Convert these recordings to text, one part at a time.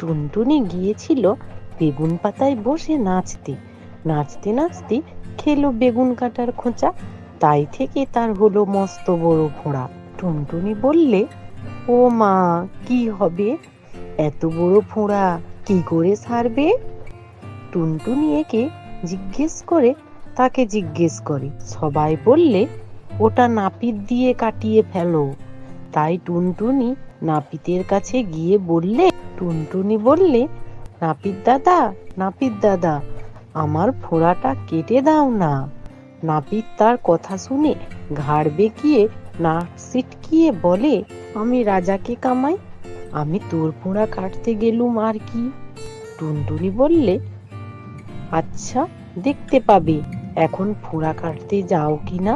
টুনটুনি গিয়েছিল বেগুন পাতায় বসে নাচতে। নাচতে নাচতে খেলো বেগুন কাটার খোঁচা, তাই থেকে তার হলো মস্ত বড় ফোঁড়া টুনটুনি বললে, ও মা, কি হবে? এত বড় ফোঁড়া কি করে সারবে টুনটুনি একে জিজ্ঞেস করে, তাকে জিজ্ঞেস করে। সবাই বললে, ওটা নাপিত দিয়ে কাটিয়ে ফেলো। তাই টুনটুনি নাপিতের কাছে গিয়ে বললে টুনটুনি বললে, নাপিত দাদা নাপিত দাদা, আমার ফোড়াটা কেটে দাও না। নাপিত তার কথা শুনে ঘাড় বেঁকিয়ে নাক সিটকিয়ে বলে, আমি রাজাকে কামাই, আমি তোর ফোঁড়া কাটতে গেলুম আর কি? টুনটুনি বললে আচ্ছা দেখতে পাবে, এখন ফোঁড়া কাটতে যাও কি না?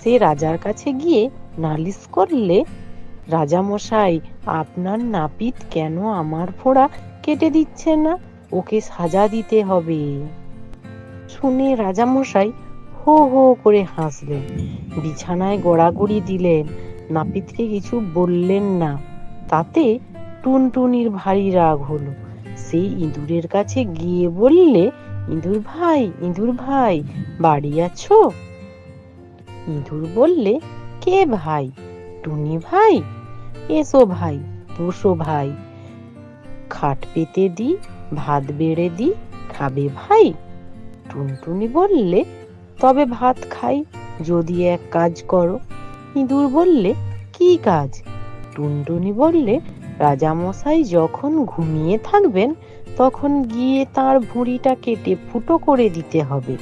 সে রাজার কাছে গিয়ে নালিশ করলে রাজা মশাই আপনার নাপিত কেন আমার ফোঁড়া কেটে দিচ্ছে না? ওকে সাজা দিতে হবে। শুনে রাজা মশাই হো হো করে হাসলেন। বিছানায় গড়াগড়ি দিলেন। নাপিতকে কিছু বললেন না। তাতে টুনটুনির ভারী রাগ হলো। সেই ইঁদুরের কাছে গিয়ে বললে, ইঁদুর ভাই ইঁদুর ভাই, বাড়ি আছো? ইঁদুর বললে, কে ভাই? টুনি ভাই, এসো ভাই, বসো ভাই। খাট পেতে দি, ভাত বেড়ে দি, খাবে ভাই? টুনটুনি বললে, তবে ভাত খাই, যদি এক কাজ করো। ইঁদুর বললে, কি কাজ? টুনটুনি বললে, রাজামশাই যখন ঘুমিয়ে থাকবেন, তখন গিয়ে তার ভুঁড়িটা কেটে ফুটো করে দিতে হবে।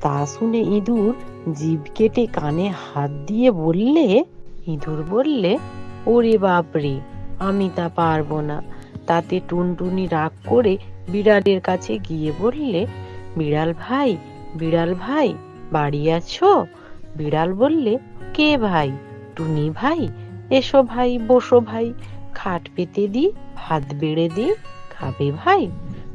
তা শুনে ইঁদুর জিভ কেটে কানে হাত দিয়ে বললে ইঁদুর বললে, ওরে বাপরে, আমি তা পারব না। তাতে টুনটুনি রাগ করে বিড়ালের কাছে গিয়ে বললে, বিড়াল ভাই বিড়াল ভাই, বাড়ি আছো? বিড়াল বললে, কে ভাই? টুনি ভাই? এসো ভাই, বসো ভাই, খাট পেতে দি, ভাত বেড়ে দি, খাবে ভাই?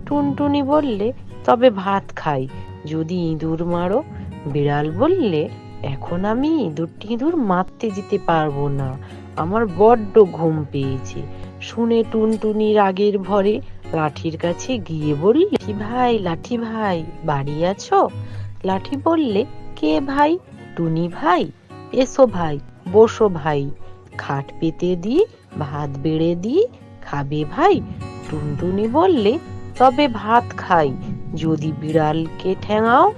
টুনটুনি বললে, তবে ভাত খাই, যদি ইঁদুর মারো। বিড়াল বললে এখন আমি ইঁদুরটি ইঁদুর মারতে যেতে পারব না। আমার বড্ড ঘুম পেয়েছে। শুনে টুনটুনি রাগের ভরে লাঠির কাছে গিয়ে বললে, লাঠি ভাই লাঠি ভাই, বাড়ি আছো? লাঠি বললে, কে ভাই? টুনি ভাই? এসো ভাই, বসো ভাই। খাট পেতে দি, ভাত বেড়ে দি, খাবে ভাই? টুনটুনি বললে, তবে ভাত খাই। যদি বিড়ালকে ঠেঙাও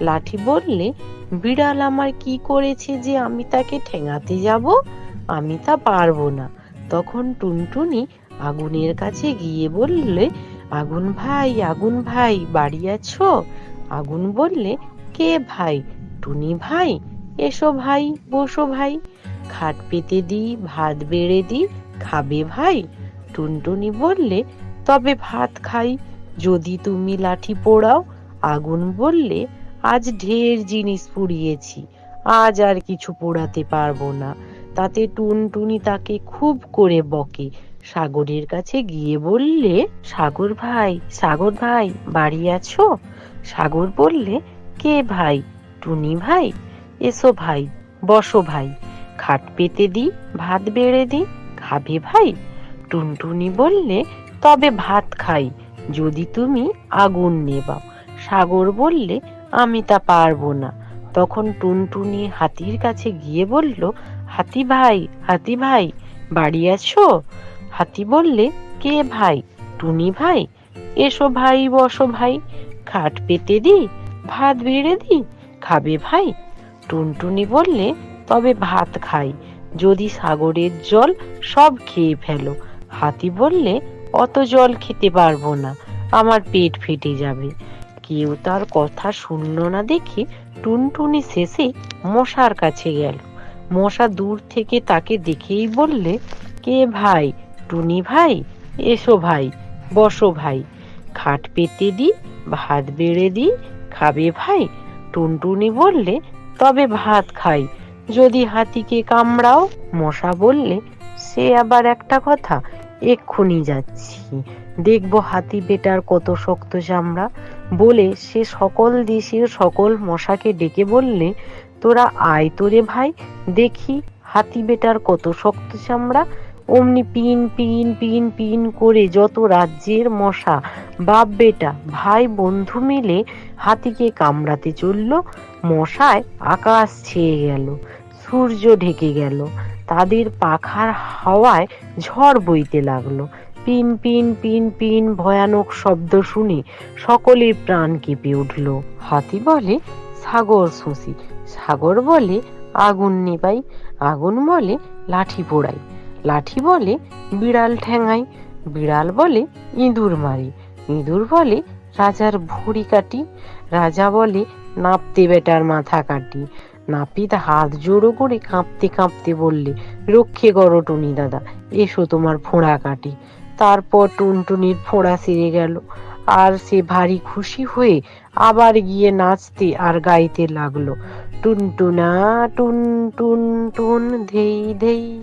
লাঠি বললে, বিড়াল আমার কি করেছে যে আমি তাকে ঠেঙাতে যাব? আমি তা পারব না। তখন টুনটুনি আগুনের কাছে গিয়ে বললে, আগুন ভাই আগুন ভাই, বাড়ি আছো? আগুন বললে, কে ভাই? টুনি ভাই? এসো ভাই, বসো ভাই। খাট পেতে দি ভাত বেড়ে দি খাবে ভাই? টুনটুনি বললে, তবে ভাত খাই, যদি তুমি লাঠি পোড়াও। আগুন বললে আজ ঢের জিনিস পুড়িয়েছি, আজ আর কিছু পোড়াতে পারব না। তাতে টুনটুনি তাকে খুব করে বকে। সাগরের কাছে গিয়ে বললে, সাগর ভাই সাগর ভাই, বাড়ি আছো? সাগর বললে, কে ভাই? টুনি ভাই? এসো ভাই, বসো ভাই। খাট পেতে দি, ভাত বেড়ে দি, খাবে ভাই? টুনটুনি বললে, তবে ভাত খাই, যদি তুমি আগুন নেবাও। সাগর বললে আমি তা পারব না। তখন টুনটুনি হাতির কাছে গিয়ে বলল, হাতি ভাই হাতি ভাই, বাড়ি আছো? হাতি বললে, কে ভাই? টুনি ভাই? এসো ভাই, বসো ভাই, খাট পেতে দি, ভাত বেড়ে দি, খাবে ভাই? টুনটুনি বললে, তবে ভাত খাই, যদি সাগরের জল সব খেয়ে ফেলো। হাতি বললে, অত জল খেতে পারব না, আমার পেট ফেটে যাবে। কেউ তার কথা শুনল না দেখে টুনটুনি শেষে মশার কাছে গেল। মশা দূর থেকে তাকে দেখেই বললে, কে ভাই? টুনি ভাই? এসো ভাই, বসো ভাই। খাট পেতে দি, ভাত বেড়ে দি, খাবে ভাই? টুনটুনি বললে, তবে ভাত খাই। যদি হাতিকে কামড়াও? মশা বললে, সে আবার একটা কথা, এক্ষুনি যাচ্ছি। দেখব হাতি বেটার কত শক্ত চামড়া। বলে সে সকল দেশের সকল মশাকে ডেকে বললে, তোরা আয় তোরে ভাই, দেখি হাতি বেটার কত শক্ত চামড়া। অমনি পিন পিন পিন পিন করে যত রাজ্যের মশা, বাপ বেটা, ভাই, বন্ধু মিলে হাতিকে কামড়াতে চলল। মশায় আকাশ ছেয়ে গেল, সূর্য ঢেকে গেল। তাদের পাখার হাওয়ায় ঝড় বইতে লাগল। পিন পিন পিন পিন ভয়ানক শব্দ শুনে সকলের প্রাণ কেঁপে উঠল। হাতি বলে, সাগর শুষি সাগর বলে আগুন নেবাই আগুন বলে লাঠি পোড়াই, লাঠি বলে বিড়াল ঠ্যাঙাই বিড়াল বলে ইঁদুর মারি, ইঁদুর বলে রাজার ভুঁড়ি কাটি, রাজা বলে নাপতে বেটার মাথা কাটি। নাপিত হাত জোড়ো করে কাঁপতে কাঁপতে বললে, রক্ষে করো টুনি দাদা, এসো তোমার ফোঁড়া কাটি। তারপর টুনটুনির ফোঁড়া সেরে গেল। আর সে ভারী খুশি হয়ে আবার গিয়ে নাচতে আর গাইতে লাগল। টুনটুনা টুন টুন টুন ধেই ধেই।